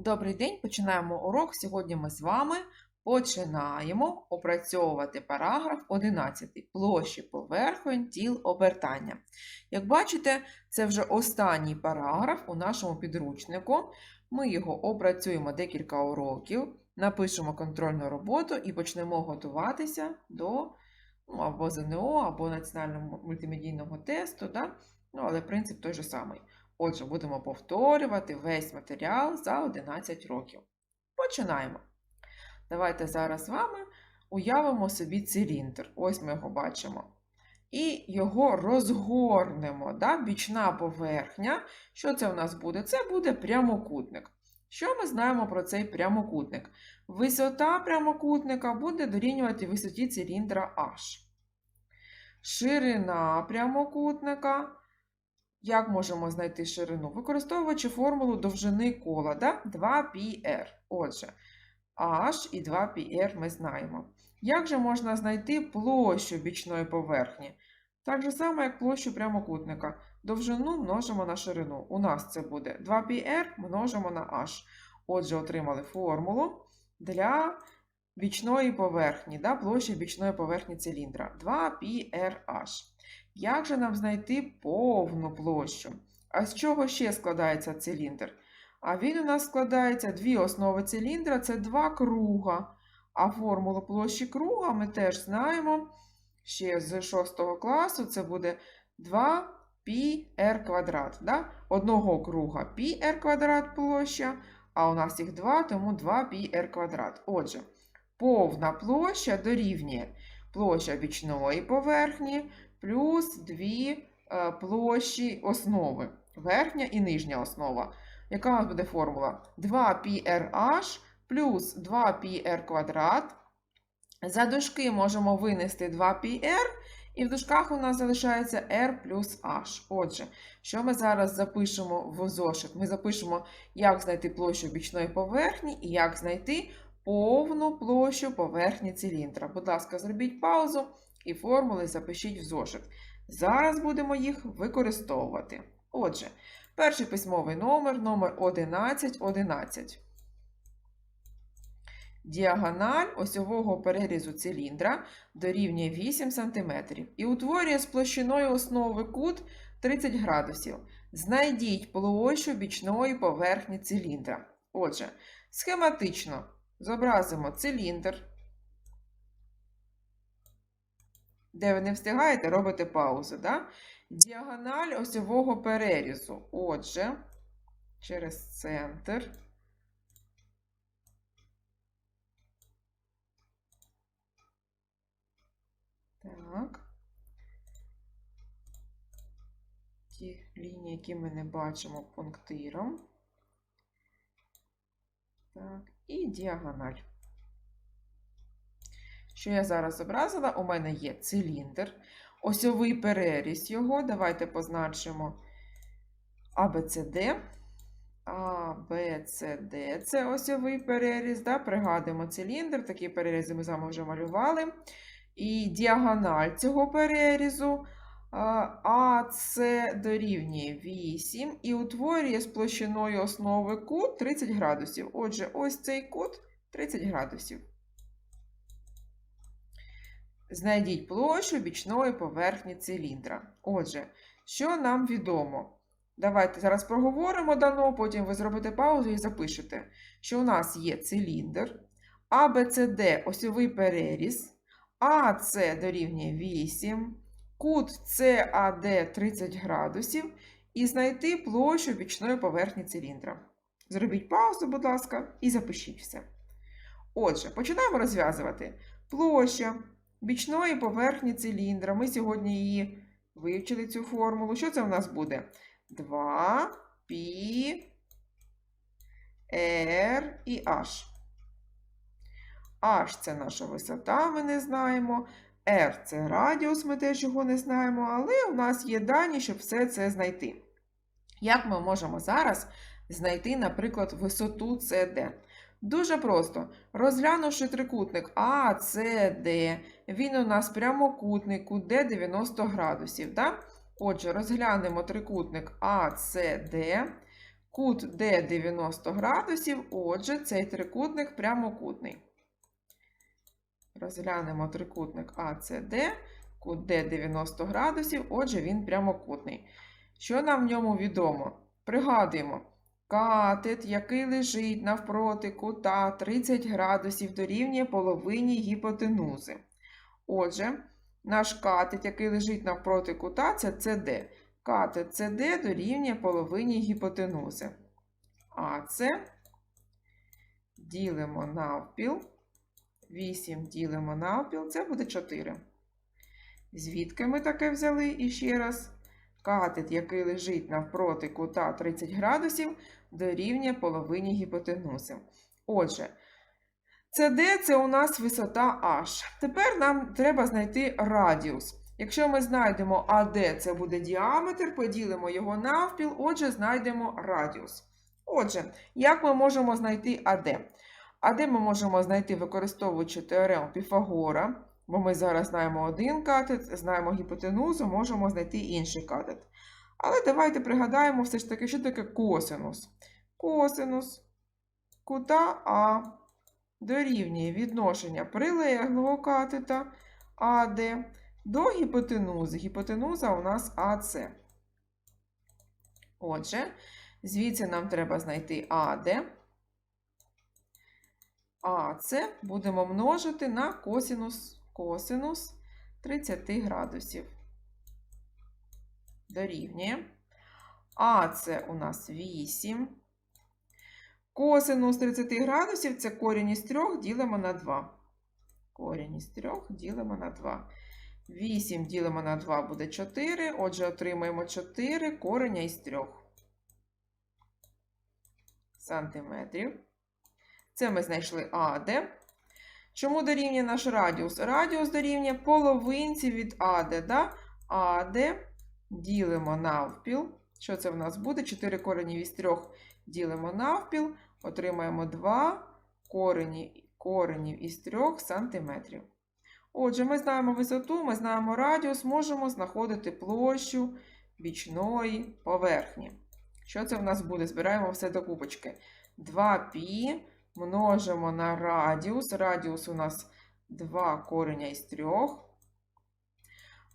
Добрий день, починаємо урок. Сьогодні ми з вами починаємо опрацьовувати параграф 11 площі поверхонь тіл обертання. Як бачите, це вже останній параграф у нашому підручнику. Ми його опрацюємо декілька уроків, напишемо контрольну роботу і почнемо готуватися до ну, або ЗНО, або національного мультимедійного тесту. Да? Ну, але принцип той же самий. Отже, будемо повторювати весь матеріал за 11 років. Починаємо. Давайте зараз з вами уявимо собі циліндр. Ось ми його бачимо. І його розгорнемо. Да? Бічна поверхня. Що це у нас буде? Це буде прямокутник. Що ми знаємо про цей прямокутник? Висота прямокутника буде дорівнювати висоті циліндра H. Ширина прямокутника. Як можемо знайти ширину? Використовуючи формулу довжини кола, да? 2πr. Отже, h і 2πr ми знаємо. Як же можна знайти площу бічної поверхні? Так же само, як площу прямокутника. Довжину множимо на ширину. У нас це буде 2πr множимо на h. Отже, отримали формулу для бічної поверхні, да? площі бічної поверхні циліндра. 2πrh. Як же нам знайти повну площу? А з чого ще складається циліндр? А він у нас складається дві основи циліндра це два круга. А формулу площі круга ми теж знаємо. Ще з 6 класу це буде 2πr квадрат. Да? Одного круга πr квадрат площа, а у нас їх два, тому 2πr квадрат. Отже, повна площа дорівнює площа бічної поверхні плюс дві е, площі основи. Верхня і нижня основа. Яка у нас буде формула? 2πrh плюс 2πr квадрат. За дужки можемо винести 2πr, і в дужках у нас залишається r плюс h. Отже, що ми зараз запишемо в зошит? Ми запишемо, як знайти площу бічної поверхні і як знайти повну площу поверхні циліндра. Будь ласка, зробіть паузу і формули запишіть в зошит. Зараз будемо їх використовувати. Отже, перший письмовий номер номер 1111. Діагональ осьового перерізу циліндра дорівнює 8 см і утворює з площиною основи кут 30 градусів. Знайдіть площу бічної поверхні циліндра. Отже, схематично зобразимо циліндр. Де ви не встигаєте, робите паузу. Да? Діагональ осьового перерізу. Отже, через центр. Так. Ті лінії, які ми не бачимо пунктиром. Так, і діагональ. Що я зараз зобразила? У мене є циліндр, осьовий переріз його. Давайте позначимо ABCD. ABCD це осьовий переріз. Да? Пригадуємо циліндр, такі перерізи ми з вами вже малювали. І діагональ цього перерізу АС дорівнює 8 і утворює з площиною основи кут 30 градусів. Отже, ось цей кут 30 градусів. Знайдіть площу бічної поверхні циліндра. Отже, що нам відомо? Давайте зараз проговоримо дано, потім ви зробите паузу і запишете, що у нас є циліндр, ABCD осьовий переріз, АС дорівнює 8, кут CAD 30 градусів і знайти площу бічної поверхні циліндра. Зробіть паузу, будь ласка, і запишіть все. Отже, починаємо розв'язувати. Площа бічної поверхні циліндра. Ми сьогодні її вивчили цю формулу. Що це у нас буде? 2 π R і H. H це наша висота, ми не знаємо. R це радіус, ми теж його не знаємо, але у нас є дані, щоб все це знайти. Як ми можемо зараз знайти, наприклад, висоту CD? Дуже просто. Розглянувши трикутник ACD, він у нас прямокутний, кут D 90 градусів. Да? Отже, розглянемо трикутник ACD. Кут D 90 градусів, отже, цей трикутник прямокутний. Розглянемо трикутник ACD, кут D 90 градусів, отже, він прямокутний. Що нам в ньому відомо? Пригадуємо, катет, який лежить навпроти кута 30 градусів, дорівнює половині гіпотенузи. Отже, наш катет, який лежить навпроти кута, це CD. Катет CD дорівнює половині гіпотенузи. А це ділимо навпіл. 8 ділимо навпіл, це буде 4. Звідки ми таке взяли? І ще раз. Катет, який лежить навпроти кута 30 градусів, дорівнює половині гіпотенузи. Отже, CD – це у нас висота H. Тепер нам треба знайти радіус. Якщо ми знайдемо AD, це буде діаметр, поділимо його навпіл, отже, знайдемо радіус. Отже, як ми можемо знайти AD? AD ми можемо знайти, використовуючи теорему Піфагора, бо ми зараз знаємо один катет, знаємо гіпотенузу, можемо знайти інший катет. Але давайте пригадаємо все ж таки, що таке косинус. Косинус кута А дорівнює відношення прилеглого катета АД до гіпотенузи. Гіпотенуза у нас АС. Отже, звідси нам треба знайти АД. АС будемо множити на косинус, косинус 30 градусів. Дорівнює. АС у нас 8. Косинус 30 градусів це корінь із 3 ділимо на 2. Корінь із 3 ділимо на 2. 8 ділимо на 2 буде 4. Отже, отримаємо 4 кореня із 3 сантиметрів. Це ми знайшли АД. Чому дорівнює наш радіус? Радіус дорівнює половинці від АД. Да? АД ділимо навпіл. Що це в нас буде? 4 коренів із 3 ділимо навпіл. Отримаємо 2 корені, коренів із 3 см. Отже, ми знаємо висоту, ми знаємо радіус, можемо знаходити площу бічної поверхні. Що це в нас буде? Збираємо все до кубочки. 2π множимо на радіус. Радіус у нас 2 кореня із 3.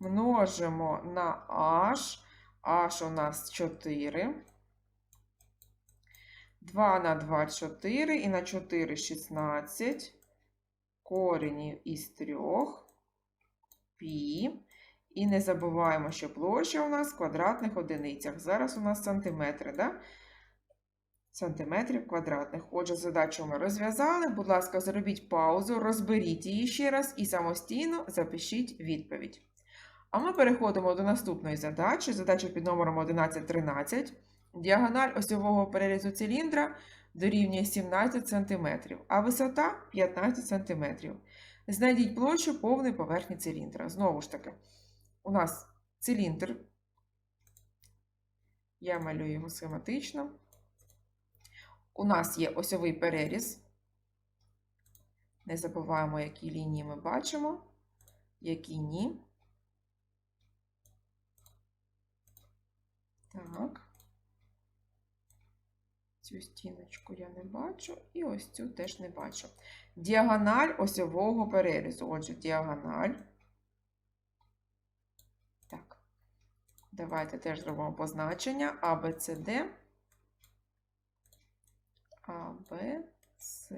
Множимо на h. h у нас 4. 2 на 2 4 і на 4 16 коренів із 3 пі. І не забуваємо, що площа у нас в квадратних одиницях. Зараз у нас сантиметри, да? Сантиметрів квадратних. Отже, задачу ми розв'язали. Будь ласка, зробіть паузу, розберіть її ще раз і самостійно запишіть відповідь. А ми переходимо до наступної задачі. Задача під номером 1113. Діагональ осьового перерізу циліндра дорівнює 17 см, а висота 15 см. Знайдіть площу повної поверхні циліндра. Знову ж таки, у нас циліндр. Я малюю його схематично. У нас є осьовий переріз. Не забуваємо, які лінії ми бачимо, які ні. Так. Цю стіночку я не бачу, і ось цю теж не бачу. Діагональ осьового перерізу. Отже, діагональ. Так. Давайте теж зробимо позначення А, Б, С,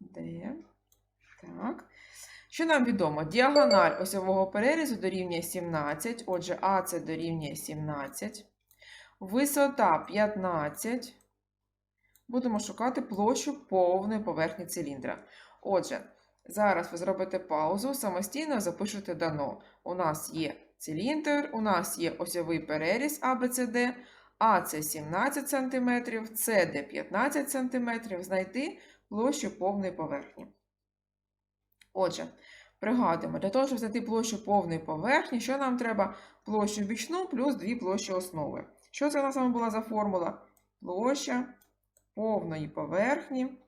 Д. Так. Що нам відомо? Діагональ осьового перерізу дорівнює 17. Отже, АЦ дорівнює 17. Висота 15. Будемо шукати площу повної поверхні циліндра. Отже, зараз ви зробите паузу, самостійно запишете дано. У нас є циліндр, у нас є осьовий переріз ABCD, А це 17 см, CD 15 см. Знайти площу повної поверхні. Отже, пригадуємо, для того, щоб знайти площу повної поверхні, що нам треба? Площу бічну плюс дві площі основи. Що це у нас була за формула? Площа повної поверхні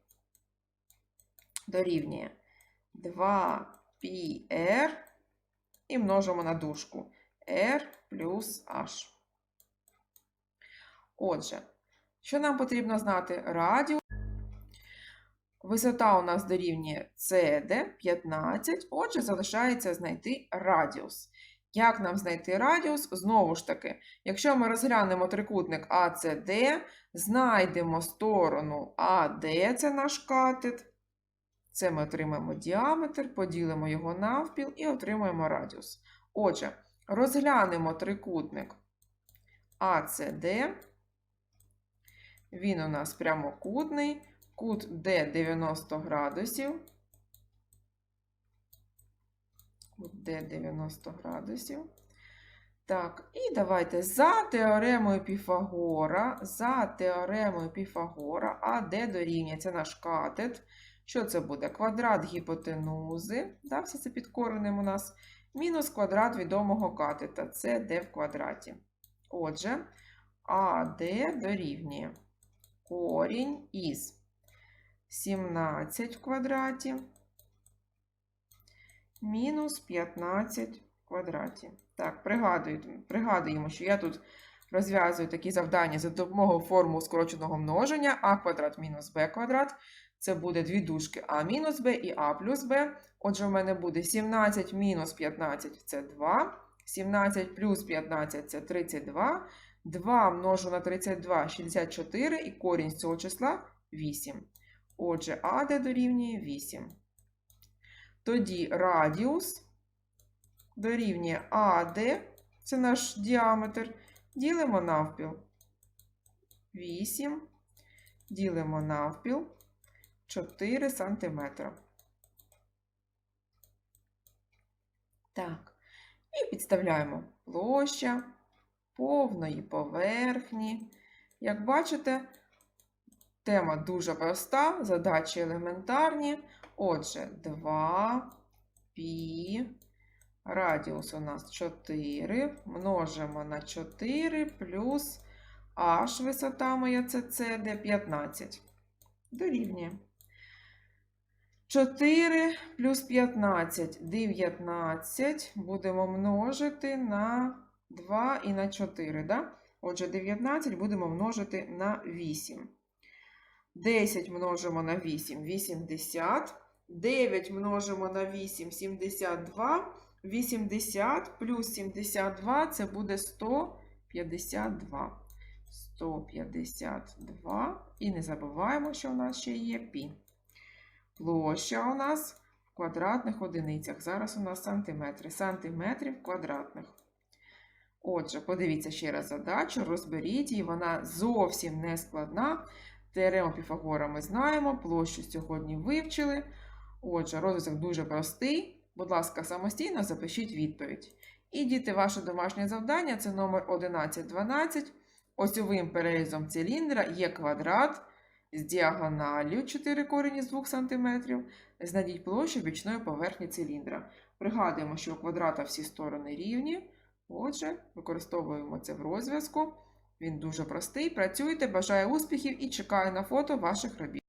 дорівнює 2πr і множимо на дужку r плюс h. Отже, Що нам потрібно знати? Радіус. Висота у нас дорівнює CD 15, отже, залишається знайти радіус. Як нам знайти радіус? Знову ж таки, якщо ми розглянемо трикутник ACD, знайдемо сторону AD, це наш катет. Це ми отримаємо діаметр, поділимо його навпіл і отримаємо радіус. Отже, розглянемо трикутник ACD. Він у нас прямокутний, кут D 90 градусів. Кут D 90 градусів. Так, і давайте за теоремою Піфагора, за теоремою Піфагора, АД дорівнює, це наш катет. Що це буде? Квадрат гіпотенузи, да, все це під коренем у нас, мінус квадрат відомого катета, це d в квадраті. Отже, АД дорівнює корінь із 17 в квадраті мінус 15 в квадраті. Так, пригадуємо, що я тут розв'язую такі завдання за допомогою формул скороченого множення а квадрат мінус b квадрат. Це буде дві дужки а мінус b і а плюс b. Отже, в мене буде 17 мінус 15 це 2. 17 плюс 15 це 32. 2 множу на 32 64 і корінь цього числа 8. Отже, АД дорівнює 8. Тоді радіус дорівнює АД, це наш діаметр, ділимо навпіл. 8, ділимо навпіл 4 см. Так, і підставляємо площа повної поверхні. Як бачите, тема дуже проста, задачі елементарні. Отже, 2 пі, радіус у нас 4, множимо на 4 плюс h висота моя це CD 15. Дорівнює. 4 плюс 15 19 будемо множити на 2 і на 4. Да? Отже, 19 будемо множити на 8. 10 множимо на 8 80. 9 множимо на 8 72. 80 плюс 72 це буде 152. 152. І не забуваємо, що у нас ще є пі. Площа у нас в квадратних одиницях. Зараз у нас сантиметри. Сантиметрів квадратних. Отже, подивіться ще раз задачу, розберіть її, вона зовсім не складна. Теорему Піфагора ми знаємо, площу сьогодні вивчили. Отже, розв'язок дуже простий. Будь ласка, самостійно запишіть відповідь. І діти, ваше домашнє завдання це номер 1112. Осьовим перерізом циліндра є квадрат з діагоналлю 4 корені з 2 см. Знайдіть площу бічної поверхні циліндра. Пригадуємо, що у квадрата всі сторони рівні. Отже, використовуємо це в розв'язку. Він дуже простий. Працюйте, бажаю успіхів і чекаю на фото ваших робіт.